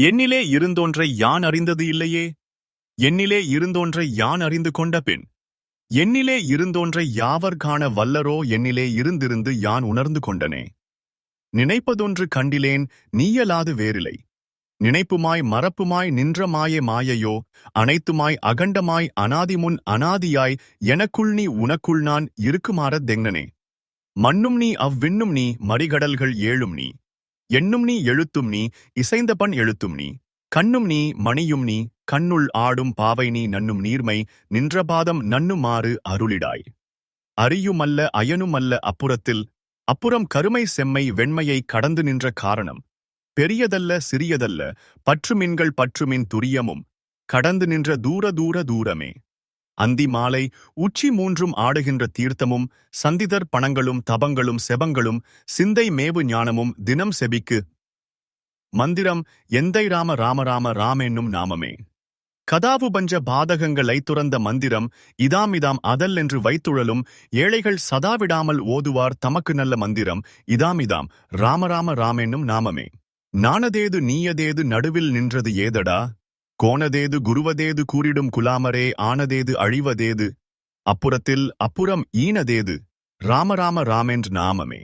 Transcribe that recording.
என்னிலே இருந்தொன்றை யான் அறிந்தது இல்லையே? என்னிலே இருந்தொன்றை யான் அறிந்து கொண்ட பின்? என்னிலே இருந்தொன்றை யாவர் காண வல்லரோ? என்னிலே இருந்திருந்து யான் உணர்ந்து கொண்டனே? நினைப்பதொன்று கண்டிலேன் நீயலாது வேறில்லை நினைப்புமாய் மறப்புமாய் நின்ற மாய மாயையோ? அனைத்துமாய் அகண்டமாய் அனாதிமுன் அனாதியாய் எனக்குள் நீ உனக்குள் நான் இருக்குமாறத் தெங்கனே. மண்ணும் நீ அவ்விண்ணும் நீ மறிகடல்கள் ஏழும் நீ. எண்ணும் நீ எழுத்தும் நீ இசைந்த பண் எழுத்தும் நீ. கண்ணும் நீ மணியும் நீ கண்ணுள் ஆடும் பாவை நீ நன்னும் நீர்மை நின்ற பாதம் நன்னுமாறு அருளிடாய். அறியுமல்ல அயனுமல்ல அப்புறத்தில் அப்புறம் கருமை செம்மை வெண்மையை கடந்து நின்ற காரணம். பெரியதல்ல சிறியதல்ல பற்றுமின்கள் பற்றுமின் துரியமும் கடந்து நின்ற தூர தூர தூரமே. அந்தி மாலை உச்சி மூன்றும் ஆடுகின்ற தீர்த்தமும் சந்திதர் பணங்களும் தபங்களும் செபங்களும் சிந்தை மேவு ஞானமும் தினம் செபிக்கு. மந்திரம் எந்தை ராம ராம ராம நாமமே. கதாவு பஞ்ச பாதகங்களை துறந்த மந்திரம் இதாம் இதாம் அதல் என்று வைத்துழலும் ஏழைகள் சதாவிடாமல் ஓதுவார் தமக்கு நல்ல மந்திரம் இதாம் இதாம் ராம நாமமே. நானதேது நீயதேது நடுவில் நின்றது ஏதடா? கோணதேது குருவதேது கூறிடும் குலாமரே ஆனதேது அழிவதேது அப்புறத்தில் அப்புறம் ஈனதேது ராமராம ராமென்று நாமமே.